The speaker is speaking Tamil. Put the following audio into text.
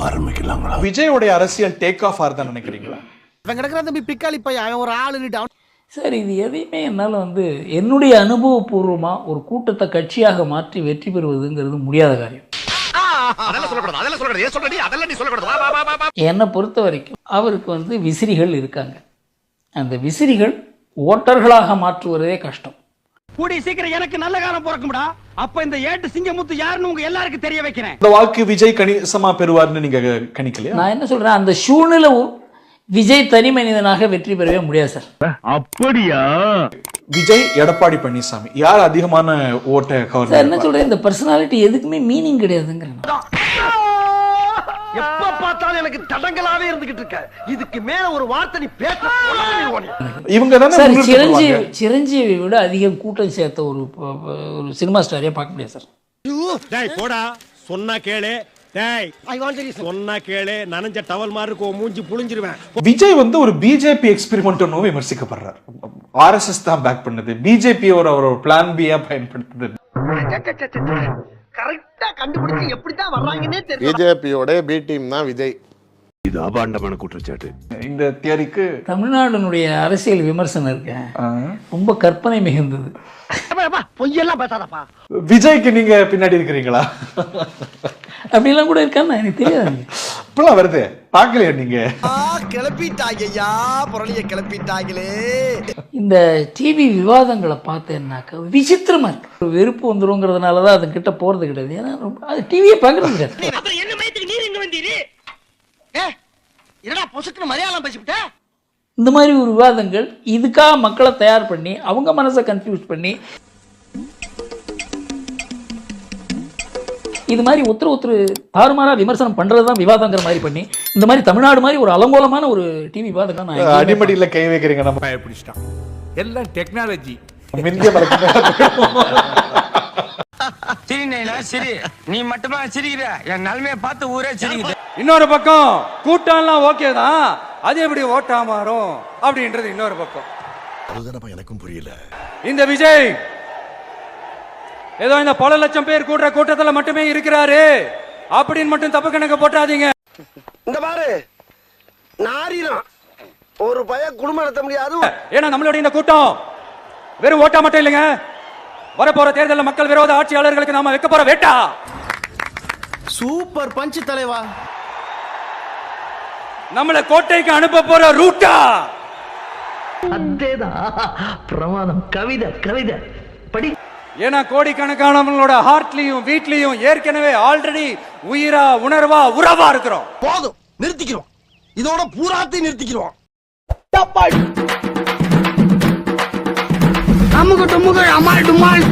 ஆரம்பிக்கலாங்களா? விஜயோடைய அரசியல் டேக் ஆஃப் ஆறுதான் நினைக்கிறீங்களா? அவன் கிடக்குற தம்பி பிக்காளி பையன். அவன் ஒரு ஆளுன்னு அவன் சார் இது எதையுமே என்னால் வந்து என்னுடைய அனுபவபூர்வமாக ஒரு கூட்டத்தை கட்சியாக மாற்றி வெற்றி பெறுவதுங்கிறது முடியாத காரியம். என்னை பொறுத்த வரைக்கும் அவருக்கு வந்து விசிறிகள் இருக்காங்க. அந்த விசிறிகள் ஓட்டர்களாக மாற்றுவதே கஷ்டம். கூடிய சீக்கிரம் எனக்கு நல்ல காலம் பிறக்கும்டா. அப்ப இந்த ஏட்டு சிங்கமுத்து யாருன்னு உங்க எல்லாருக்கும் தெரிய வைக்கிறேன். இந்த வாக்கு விஜய் கணிசமா பெறுவார்னு நீங்க கணிக்கலையா? நான் என்ன சொல்கிறேன் அந்த சூழ்நிலை விஜய் தனி மனிதனாக வெற்றி பெறவே முடியாது சார். விஜய் எடப்பாடி பழனிசாமி யார் அதிகமான ஓட்டை சார் என்ன கவர் சொல்கிறேன் இந்த பர்சனாலிட்டி எதுக்குமே மீனிங். எப்ப பார்த்தாலும் எனக்கு தடங்களாவே இருந்துகிட்டு இருக்க. இதுக்கு மேல ஒரு வார்த்தை நீ பேச இவங்க தானே சார். சிரஞ்சீவி சிரஞ்சீவி விட அதிகம் கூட்டம் சேர்த்த ஒரு ஒரு சினிமா ஸ்டாரையே பார்க்க முடியாது சார். டேய் போடா. சொன்னா கேளு. டேய் சொன்னா கேளு. நனைஞ்ச டவல் மாதிரி இருக்கும். உன் மூஞ்சி புளிஞ்சிருவேன். விஜய் வந்து ஒரு பிஜேபி எக்ஸ்பெரிமெண்ட் விமர்சிக்கப்படுறார். ஆர்எஸ்எஸ் தான் பேக் பண்ணது. பிஜேபி ஒரு பிளான் பியா பயன்படுத்துது. கரெக்டா கண்டுபிடிச்சு எப்படித்தான் வர்றாங்கன்னே தெரியல. பிஜேபியோட பி டீம் தான் விஜய். இது அபாண்டமான குற்றச்சாட்டு. இந்த தியரிக்கு தமிழ்நாடுனுடைய அரசியல் விமர்சனம் இருக்க. ரொம்ப கற்பனை மிகுந்தது. பொய்யெல்லாம் பேசாதப்பா. விஜய்க்கு நீங்க பின்னாடி இருக்கிறீங்களா? அப்படிலாம் கூட இருக்கான்னு எனக்கு தெரியாது. இப்பெல்லாம் வருது. பார்க்கலையா நீங்க? கிளப்பிட்டாங்க ஐயா புரளிய கிளப்பிட்டாங்களே. இந்த டிவி விவாதங்களை பார்த்தேன்னாக்கா விசித்திரமா இருக்கு. வெறுப்பு வந்துருங்கிறதுனால தான் அது கிட்ட போறது கிடையாது. ஏன்னா அது டிவியே பார்க்கறது கிடையாது. அப்புறம் என்ன மயத்துக்கு நீர் எங்க வந்தீரு? ஏ என்னடா பொசுக்குன்னு மலையாளம் பேசிவிட்ட? இந்த மாதிரி ஒரு விவாதங்கள் இதுக்காக மக்களை தயார் பண்ணி அவங்க மனசை கன்ஃபியூஸ் பண்ணி இது மாதிரி ஒருத்தர் ஒருத்தர் தாறுமாறா விமர்சனம் பண்றது தான் விவாதங்கிற மாதிரி பண்ணி இந்த மாதிரி தமிழ்நாடு மாதிரி ஒரு அலங்கோலமான ஒரு டிவி விவாதம் நான் அடிமடியில கை வைக்கிறீங்க நம்ம. பயப்பிடிச்சிட்டான். எல்லாம் டெக்னாலஜி மிந்திய சரி நைனா சரி. நீ மட்டுமா சிரிக்கிற? என் நிலைமைய பார்த்து ஊரே சிரிக்குது. இன்னொரு பக்கம் கூட்டம்லாம் ஓகே தான். அது எப்படி ஓட்டா மாறும்? அப்படின்றது இன்னொரு பக்கம். எனக்கும் புரியல. இந்த விஜய் ஏதோ இந்த பல லட்சம் பேர் கூடுற கூட்டத்துல மட்டுமே இருக்கிறாரு. அப்படின்னு மட்டும் தப்பு கணக்கு போட்டாதீங்க. இந்த பாரு. நாரினம் ஒரு பய குடும்பம் நடத்த முடியாது. ஏன்னா நம்மளுடைய இந்த கூட்டம் வெறும் ஓட்டா மட்டும் இல்லைங்க. வரப்போற தேர்தலில் மக்கள் விரோத ஆட்சியாளர்களுக்கு நாம வைக்க போற வேட்டா. சூப்பர் பஞ்சு தலைவா. நம்மள கோட்டைக்கு அனுப்ப போற ரூட்டா. பிரமாதம். கவிதை கவிதை. படி ஏன்னா கோடிக்கணக்கானவங்களோட ஹார்ட்லயும் வீட்லயும் ஏற்கனவே ஆல்ரெடி உயிரா உணர்வா உறவா இருக்கிறோம். போதும். நிறுத்திக்கிறோம் இதோட பூராத்தையும் நிறுத்திக்கிறோம் அமுக டுமுக அமால் டுமால்.